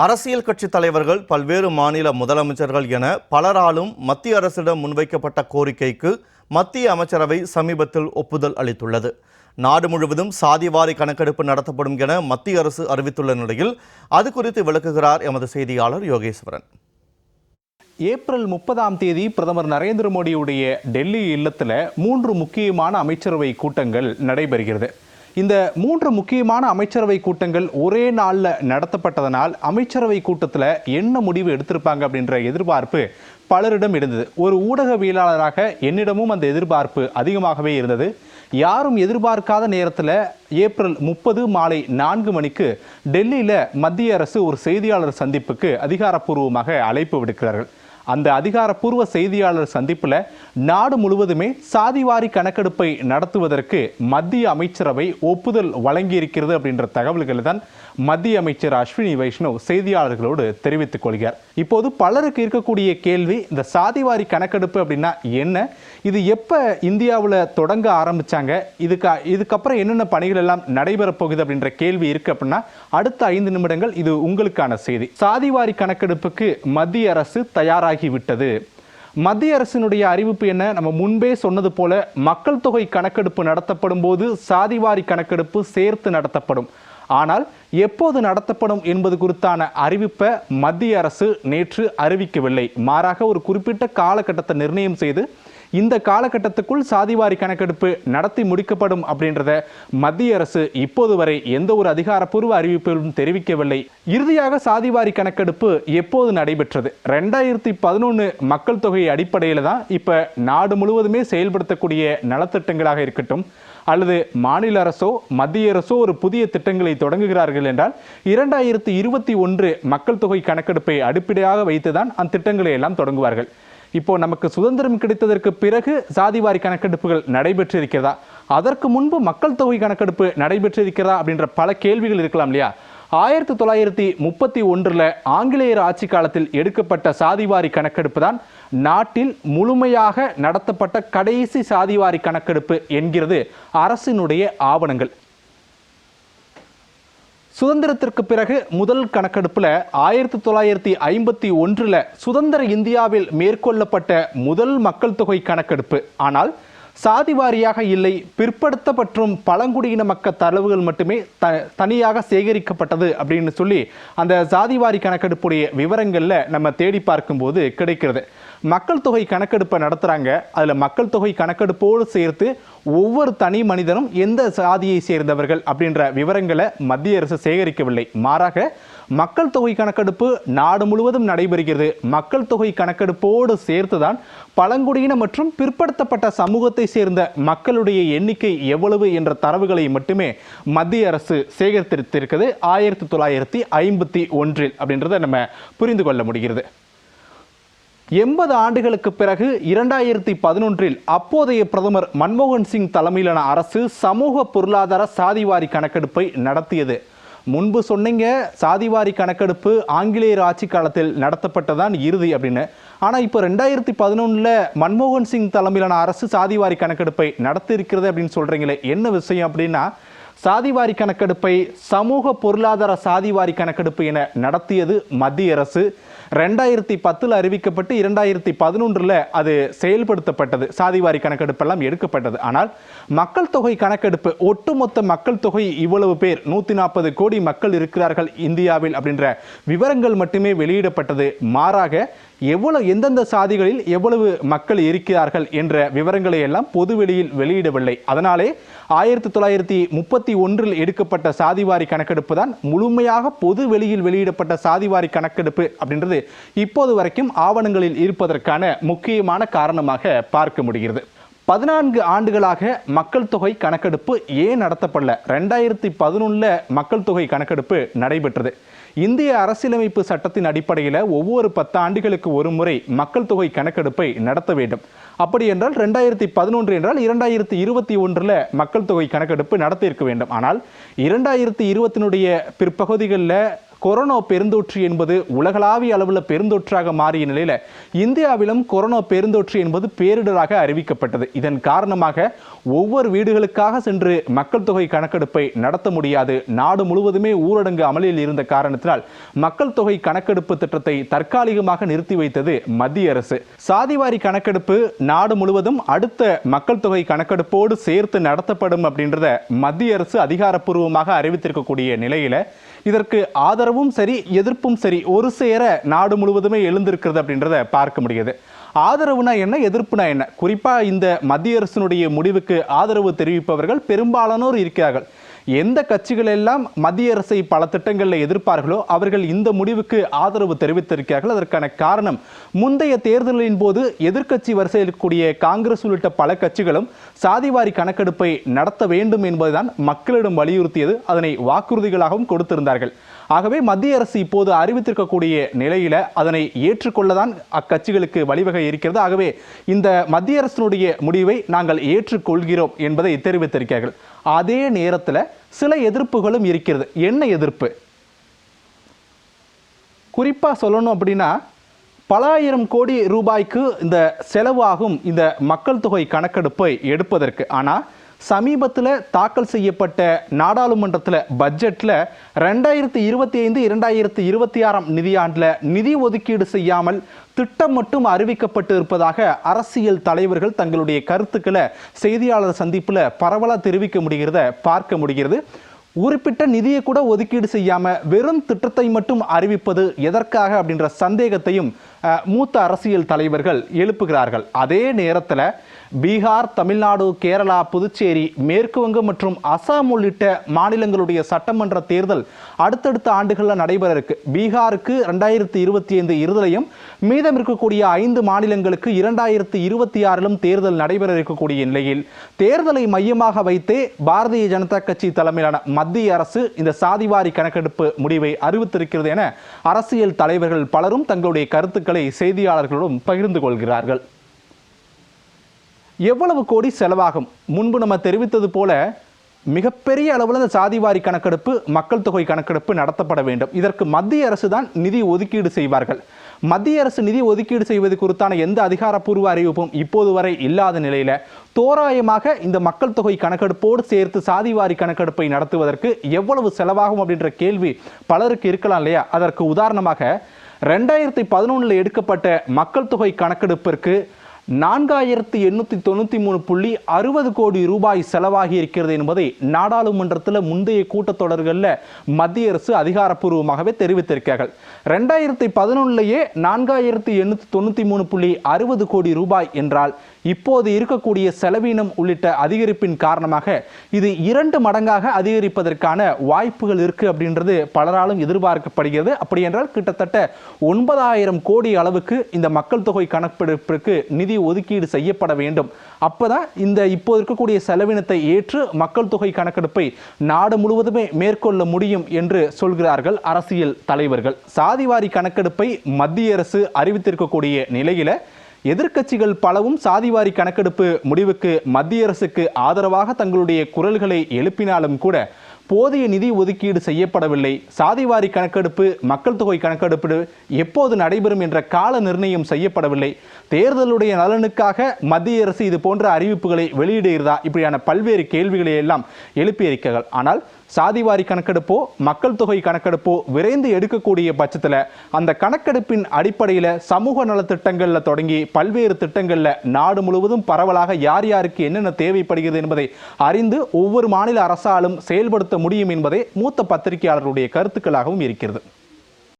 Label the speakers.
Speaker 1: அரசியல் கட்சி தலைவர்கள் பல்வேறு மாநில முதலமைச்சர்கள் என பலராலும் மத்திய அரசிடம் முன்வைக்கப்பட்ட கோரிக்கைக்கு மத்திய அமைச்சரவை சமீபத்தில் ஒப்புதல் அளித்துள்ளது. நாடு முழுவதும் சாதிவாரி கணக்கெடுப்பு நடத்தப்படும் என மத்திய அரசு அறிவித்துள்ள நிலையில் அது குறித்து விளக்குகிறார் எமது செய்தியாளர் யோகேஸ்வரன்.
Speaker 2: ஏப்ரல் முப்பதாம் தேதி பிரதமர் நரேந்திர மோடியுடைய டெல்லி இல்லத்தில் மூன்று முக்கியமான அமைச்சரவை கூட்டங்கள் நடைபெறுகிறது. இந்த மூன்று முக்கியமான அமைச்சரவை கூட்டங்கள் ஒரே நாளில் நடத்தப்பட்டதனால் அமைச்சரவை கூட்டத்தில் என்ன முடிவு எடுத்திருப்பாங்க அப்படின்ற எதிர்பார்ப்பு பலரிடம் இருந்தது. ஒரு ஊடகவியலாளராக என்னிடமும் அந்த எதிர்பார்ப்பு அதிகமாகவே இருந்தது. யாரும் எதிர்பார்க்காத நேரத்தில் ஏப்ரல் முப்பது மாலை நான்கு மணிக்கு டெல்லியில் மத்திய அரசு ஒரு செய்தியாளர் சந்திப்புக்கு அதிகாரப்பூர்வமாக அழைப்பு விடுக்கிறார்கள். அந்த அதிகாரப்பூர்வ செய்தியாளர் சந்திப்பில் நாடு முழுவதுமே சாதிவாரி கணக்கெடுப்பை நடத்துவதற்கு மத்திய அமைச்சரவை ஒப்புதல் வழங்கியிருக்கிறது அப்படின்ற தகவல்களை தான் மத்திய அமைச்சர் அஸ்வினி வைஷ்ணவ் செய்தியாளர்களோடு தெரிவித்துக் கொள்கிறார். இப்போது பலருக்கு இருக்கக்கூடிய கேள்வி இந்த சாதிவாரி கணக்கெடுப்பு அப்படின்னா என்ன? இது எப்போ இந்தியாவில் தொடங்க ஆரம்பித்தாங்க இதுக்கு இதுக்கப்புறம் என்னென்ன பணிகள் எல்லாம் நடைபெறப் போகுது அப்படின்ற கேள்வி இருக்கு அப்படின்னா அடுத்த ஐந்து நிமிடங்கள் இது உங்களுக்கான செய்தி. சாதிவாரி கணக்கெடுப்புக்கு மத்திய அரசு தயாராகிவிட்டது மத்திய அரசினுடைய அறிவிப்பு என்ன? நம்ம முன்பே சொன்னது போல மக்கள் தொகை கணக்கெடுப்பு நடத்தப்படும் போது சாதிவாரி கணக்கெடுப்பு சேர்த்து நடத்தப்படும். ஆனால் எப்போது நடத்தப்படும் என்பது குறித்தான அறிவிப்பை மத்திய அரசு நேற்று அறிவிக்கவில்லை. மாறாக ஒரு குறிப்பிட்ட காலகட்டத்தை நிர்ணயம் செய்து இந்த காலகட்டத்துக்குள் சாதிவாரி கணக்கெடுப்பு நடத்தி முடிக்கப்படும் அப்படின்றத மத்திய அரசு இப்போது வரை எந்த ஒரு அதிகாரப்பூர்வ அறிவிப்பிலும் தெரிவிக்கவில்லை. இறுதியாக சாதிவாரி கணக்கெடுப்பு எப்போது நடைபெற்றது? ரெண்டாயிரத்தி பதினொன்று மக்கள் தொகை அடிப்படையில் தான் இப்போ நாடு முழுவதுமே செயல்படுத்தக்கூடிய நலத்திட்டங்களாக இருக்கட்டும் அல்லது மாநில அரசோ மத்திய அரசோ ஒரு புதிய திட்டங்களை தொடங்குகிறார்கள் என்றால் இரண்டாயிரத்தி இருபத்தி ஒன்று மக்கள் தொகை கணக்கெடுப்பை அடிப்படையாக வைத்துதான் அந்த திட்டங்களை எல்லாம் தொடங்குவார்கள். இப்போ நமக்கு சுதந்திரம் கிடைத்ததற்கு பிறகு சாதிவாரி கணக்கெடுப்புகள் நடைபெற்றிருக்கிறதா? அதற்கு முன்பு மக்கள் தொகை கணக்கெடுப்பு நடைபெற்றிருக்கிறதா? அப்படின்ற பல கேள்விகள் இருக்கலாம் இல்லையா? ஆயிரத்தி தொள்ளாயிரத்தி முப்பத்தி ஒன்றில் ஆங்கிலேயர் ஆட்சி காலத்தில் எடுக்கப்பட்ட சாதிவாரி கணக்கெடுப்பு தான் நாட்டில் முழுமையாக நடத்தப்பட்ட கடைசி சாதிவாரி கணக்கெடுப்பு என்கிறது அரசினுடைய ஆவணங்கள். சுதந்திரத்திற்கு பிறகு முதல் கணக்கெடுப்பில் ஆயிரத்தி தொள்ளாயிரத்தி ஐம்பத்தி ஒன்றில் சுதந்திர இந்தியாவில் மேற்கொள்ளப்பட்ட முதல் மக்கள் தொகை கணக்கெடுப்பு. ஆனால் சாதி வாரியாக இல்லை பிற்படுத்த மற்றும் பழங்குடியின மக்கள் தரவுகள் மட்டுமே த தனியாக சேகரிக்கப்பட்டது அப்படின்னு சொல்லி அந்த சாதிவாரி கணக்கெடுப்புடைய விவரங்களில் நம்ம தேடி பார்க்கும்போது கிடைக்கிறது. மக்கள் தொகை கணக்கெடுப்பை நடத்துகிறாங்க அதில் மக்கள் தொகை கணக்கெடுப்போடு சேர்த்து ஒவ்வொரு தனி மனிதனும் எந்த சாதியை சேர்ந்தவர்கள் அப்படின்ற விவரங்களை மத்திய அரசு சேகரிக்கவில்லை. மாறாக மக்கள் தொகை கணக்கெடுப்பு நாடு முழுவதும் நடைபெறுகிறது. மக்கள் தொகை கணக்கெடுப்போடு சேர்த்துதான் பழங்குடியின மற்றும் பிற்படுத்தப்பட்ட சமூகத்தை சேர்ந்த மக்களுடைய எண்ணிக்கை எவ்வளவு என்ற தரவுகளை மட்டுமே மத்திய அரசு சேகரித்திருக்கிறது. ஆயிரத்தி தொள்ளாயிரத்தி ஐம்பத்தி ஒன்றில் அப்படின்றத நம்ம புரிந்து கொள்ள முடிகிறது. எண்பது ஆண்டுகளுக்கு பிறகு இரண்டாயிரத்தி பதினொன்றில் அப்போதைய பிரதமர் மன்மோகன் சிங் தலைமையிலான அரசு சமூக பொருளாதார சாதிவாரி கணக்கெடுப்பை நடத்தியது. முன்பு சொன்னீங்க சாதிவாரி கணக்கெடுப்பு ஆங்கிலேயர் ஆட்சி காலத்தில் நடத்தப்பட்டதான் இறுதி அப்படின்னு. ஆனால் இப்போ ரெண்டாயிரத்தி பதினொன்றில் மன்மோகன் சிங் தலைமையிலான அரசு சாதிவாரி கணக்கெடுப்பை நடத்தி இருக்கிறது அப்படின்னு சொல்கிறீங்களே என்ன விஷயம் அப்படின்னா சாதிவாரி கணக்கெடுப்பை சமூக பொருளாதார சாதிவாரி கணக்கெடுப்பு என நடத்தியது மத்திய அரசு. ரெண்டாயிரத்தி பத்தில் அறிவிக்கப்பட்டு இரண்டாயிரத்தி பதினொன்றில் அது செயல்படுத்தப்பட்டது. சாதிவாரி கணக்கெடுப்பெல்லாம் எடுக்கப்பட்டது. ஆனால் மக்கள் தொகை கணக்கெடுப்பு ஒட்டுமொத்த மக்கள் தொகை இவ்வளவு பேர் நூற்றி நாற்பது கோடி மக்கள் இருக்கிறார்கள் இந்தியாவில் அப்படின்ற விவரங்கள் மட்டுமே வெளியிடப்பட்டது. மாறாக எவ்வளவு எந்தெந்த சாதிகளில் எவ்வளவு மக்கள் இருக்கிறார்கள் என்ற விவரங்களை எல்லாம் பொதுவெளியில் வெளியிடவில்லை. அதனாலே ஆயிரத்தி தொள்ளாயிரத்தி முப்பத்தி ஒன்றில் எடுக்கப்பட்ட சாதிவாரி கணக்கெடுப்பு தான் முழுமையாக பொது வெளியில் வெளியிடப்பட்ட சாதிவாரி கணக்கெடுப்பு அப்படின்றது இப்போது வரைக்கும் ஆவணங்களில் இருப்பதற்கான முக்கியமான காரணமாக பார்க்க முடிகிறது. பதினான்கு ஆண்டுகளாக மக்கள் தொகை கணக்கெடுப்பு ஏன் நடத்தப்படல? ரெண்டாயிரத்தி பதினொன்றில் மக்கள் தொகை கணக்கெடுப்பு நடைபெற்றது. இந்திய அரசியலமைப்பு சட்டத்தின் அடிப்படையில் ஒவ்வொரு பத்து ஆண்டுகளுக்கு ஒரு முறை மக்கள் தொகை கணக்கெடுப்பை நடத்த வேண்டும். அப்படி என்றால் ரெண்டாயிரத்தி பதினொன்று என்றால் இரண்டாயிரத்தி இருபத்தி ஒன்றில் மக்கள் தொகை கணக்கெடுப்பு நடத்தியிருக்க வேண்டும். ஆனால் இரண்டாயிரத்தி இருபத்தினுடைய பிற்பகுதிகளில் கொரோனா பெருந்தொற்று என்பது உலகளாவிய அளவில் பெருந்தொற்றாக மாறிய நிலையில் இந்தியாவிலும் கொரோனா பெருந்தொற்று என்பது பேரிடராக அறிவிக்கப்பட்டது. இதன் காரணமாக ஒவ்வொரு வீடுகளுக்காக சென்று மக்கள் தொகை கணக்கெடுப்பை நடத்த முடியாது. நாடு முழுவதுமே ஊரடங்கு அமலில் இருந்த காரணத்தினால் மக்கள் தொகை கணக்கெடுப்பு திட்டத்தை தற்காலிகமாக நிறுத்தி வைத்தது மத்திய அரசு. சாதிவாரி கணக்கெடுப்பு நாடு முழுவதும் அடுத்த மக்கள் தொகை கணக்கெடுப்போடு சேர்த்து நடத்தப்படும் அப்படின்றத மத்திய அரசு அதிகாரப்பூர்வமாக அறிவித்திருக்கக்கூடிய நிலையில் இதற்கு ஆதரவும் சரி எதிர்ப்பும் சரி ஒரு சேர நாடு முழுவதுமே எழுந்திருக்கிறது அப்படின்றத பார்க்க முடியுது. ஆதரவுனா என்ன எதிர்ப்புனா என்ன? குறிப்பாக இந்த மத்திய அரசினுடைய முடிவுக்கு ஆதரவு தெரிவிப்பவர்கள் பெரும்பாலானோர் இருக்கிறார்கள். எந்த கட்சிகள் எல்லாம் மத்திய அரசை பல திட்டங்களில் எதிர்ப்பார்களோ அவர்கள் இந்த முடிவுக்கு ஆதரவு தெரிவித்திருக்கிறார்கள். அதற்கான காரணம் முந்தைய தேர்தலின் போது எதிர்க்கட்சி வரிசையில் இருக்கக்கூடிய காங்கிரஸ் உள்ளிட்ட பல கட்சிகளும் சாதிவாரி கணக்கெடுப்பை நடத்த வேண்டும் என்பதுதான் மக்களிடம் வலியுறுத்தியது. அதனை வாக்குறுதிகளாகவும் கொடுத்திருந்தார்கள். ஆகவே மத்திய அரசு இப்போது அறிவித்திருக்கக்கூடிய நிலையில அதனை ஏற்றுக்கொள்ளதான் அக்கட்சிகளுக்கு வழிவகை இருக்கிறது. ஆகவே இந்த மத்திய அரசினுடைய முடிவை நாங்கள் ஏற்றுக்கொள்கிறோம் என்பதை தெரிவித்திருக்கிறார்கள். அதே நேரத்தில் சில எதிர்ப்புகளும் இருக்கிறது. என்ன எதிர்ப்பு? குறிப்பாக சொல்லணும் அப்படின்னா பல ஆயிரம் கோடி ரூபாய்க்கு இந்த செலவாகும் இந்த மக்கள் தொகை கணக்கெடுப்பை எடுப்பதற்கு. ஆனால் சமீபத்தில் தாக்கல் செய்யப்பட்ட நாடாளுமன்றத்தில் பட்ஜெட்டில் ரெண்டாயிரத்தி இருபத்தி ஐந்து இரண்டாயிரத்தி இருபத்தி ஆறாம் நிதியாண்டில் நிதி ஒதுக்கீடு செய்யாமல் திட்டம் மட்டும் அறிவிக்கப்பட்டு இருப்பதாக அரசியல் தலைவர்கள் தங்களுடைய கருத்துக்களை செய்தியாளர் சந்திப்பில் பரவலாக தெரிவிக்க முடிகிறத பார்க்க முடிகிறது. குறிப்பிட்ட நிதியை கூட ஒதுக்கீடு செய்யாமல் வெறும் திட்டத்தை மட்டும் அறிவிப்பது எதற்காக அப்படின்ற சந்தேகத்தையும் மூத்த அரசியல் தலைவர்கள் எழுப்புகிறார்கள். அதே நேரத்தில் பீகார் தமிழ்நாடு கேரளா புதுச்சேரி மேற்கு வங்கம் மற்றும் அசாம் உள்ளிட்ட மாநிலங்களுடைய சட்டமன்ற தேர்தல் அடுத்தடுத்த ஆண்டுகளில் நடைபெற இருக்கு. பீகாருக்கு ரெண்டாயிரத்தி இருபத்தி ஐந்து இருதலையும் மீதம் இருக்கக்கூடிய ஐந்து மாநிலங்களுக்கு இரண்டாயிரத்தி இருபத்தி ஆறிலும் தேர்தல் நடைபெற இருக்கக்கூடிய நிலையில் தேர்தலை மையமாக வைத்தே பாரதிய ஜனதா கட்சி தலைமையிலான மத்திய அரசு இந்த சாதிவாரி கணக்கெடுப்பு முடிவை அறிவித்திருக்கிறது என அரசியல் தலைவர்கள் பலரும் தங்களுடைய கருத்துக்கள் செய்தியாளர்களுடன் பகிர்ந்து கொள்கிறார்கள். எவ்வளவு கோடி செலவாகும்? முன்பு நம்ம தெரிவித்தது போல மிகப்பெரிய அளவில் இந்த சாதிவாரி கணக்கெடுப்பு மக்கள் தொகை கணக்கெடுப்பு நடத்தப்பட வேண்டும். இதற்கு மத்திய அரசு தான் நிதி ஒதுக்கீடு செய்வார்கள். மத்திய அரசு நிதி ஒதுக்கீடு செய்வது குறித்தான எந்த அதிகாரப்பூர்வ அறிவிப்பும் இப்போது வரை இல்லாத நிலையில் தோராயமாக இந்த மக்கள் தொகை கணக்கெடுப்போடு சேர்த்து சாதிவாரி கணக்கெடுப்பை நடத்துவதற்கு எவ்வளவு செலவாகும் அப்படின்ற கேள்வி பலருக்கு இருக்கலாம் இல்லையா? அதற்கு உதாரணமாக ரெண்டாயிரத்தி பதினொன்றில் எடுக்கப்பட்ட மக்கள் தொகை கணக்கெடுப்பிற்கு நான்காயிரத்தி எண்ணூற்றி தொண்ணூற்றி மூணு புள்ளி அறுபது கோடி ரூபாய் செலவாகி இருக்கிறது என்பதை நாடாளுமன்றத்தில் முந்தைய கூட்டத்தொடர்களில் மத்திய அரசு அதிகாரப்பூர்வமாகவே தெரிவித்திருக்கிறார்கள். ரெண்டாயிரத்தி பதினொன்னுலேயே நான்காயிரத்தி எண்ணூற்றி தொண்ணூற்றி மூணு புள்ளி அறுபது கோடி ரூபாய் என்றால் இப்போது இருக்கக்கூடிய செலவீனம் உள்ளிட்ட அதிகரிப்பின் காரணமாக இது இரண்டு மடங்காக அதிகரிப்பதற்கான வாய்ப்புகள் இருக்குது அப்படின்றது பலராலும் எதிர்பார்க்கப்படுகிறது. அப்படி என்றால் கிட்டத்தட்ட ஒன்பதாயிரம் கோடி அளவுக்கு இந்த மக்கள் தொகை கணக்கெடுப்பிற்கு நிதி ஒதுக்கீடு செய்யப்பட வேண்டும். அப்போதான் இந்த இப்போ இருக்கக்கூடிய செலவினத்தை ஏற்று மக்கள் தொகை கணக்கெடுப்பை நாடு முழுவதுமே மேற்கொள்ள முடியும் என்று சொல்கிறார்கள் அரசியல் தலைவர்கள். சாதிவாரி கணக்கெடுப்பை மத்திய அரசு அறிவித்திருக்கக்கூடிய நிலையில் எதிர்க்கட்சிகள் பலவும் சாதிவாரி கணக்கெடுப்பு முடிவுக்கு மத்திய அரசுக்கு ஆதரவாக தங்களுடைய குரல்களை எழுப்பினாலும் கூட போதிய நிதி ஒதுக்கீடு செய்யப்படவில்லை. சாதிவாரி கணக்கெடுப்பு மக்கள் தொகை கணக்கெடுப்பு எப்போது நடைபெறும் என்ற கால நிர்ணயம் செய்யப்படவில்லை. தேர்தலுடைய நலனுக்காக மத்திய அரசு இது போன்ற அறிவிப்புகளை வெளியிடுகிறதா? இப்படியான பல்வேறு கேள்விகளை எல்லாம் எழுப்பியிருக்கிறார்கள். ஆனால் சாதிவாரி கணக்கெடுப்போ மக்கள் தொகை கணக்கெடுப்போ விரைந்து எடுக்கக்கூடிய பட்சத்தில் அந்த கணக்கெடுப்பின் அடிப்படையில் சமூக நலத்திட்டங்களில் தொடங்கி பல்வேறு திட்டங்களில் நாடு முழுவதும் பரவலாக யார் யாருக்கு என்னென்ன தேவைப்படுகிறது என்பதை அறிந்து ஒவ்வொரு மாநில அரசாலும் செயல்படுத்த முடியும் என்பதே மூத்த பத்திரிகையாளர்களுடைய கருத்துக்களாகவும் இருக்கிறது.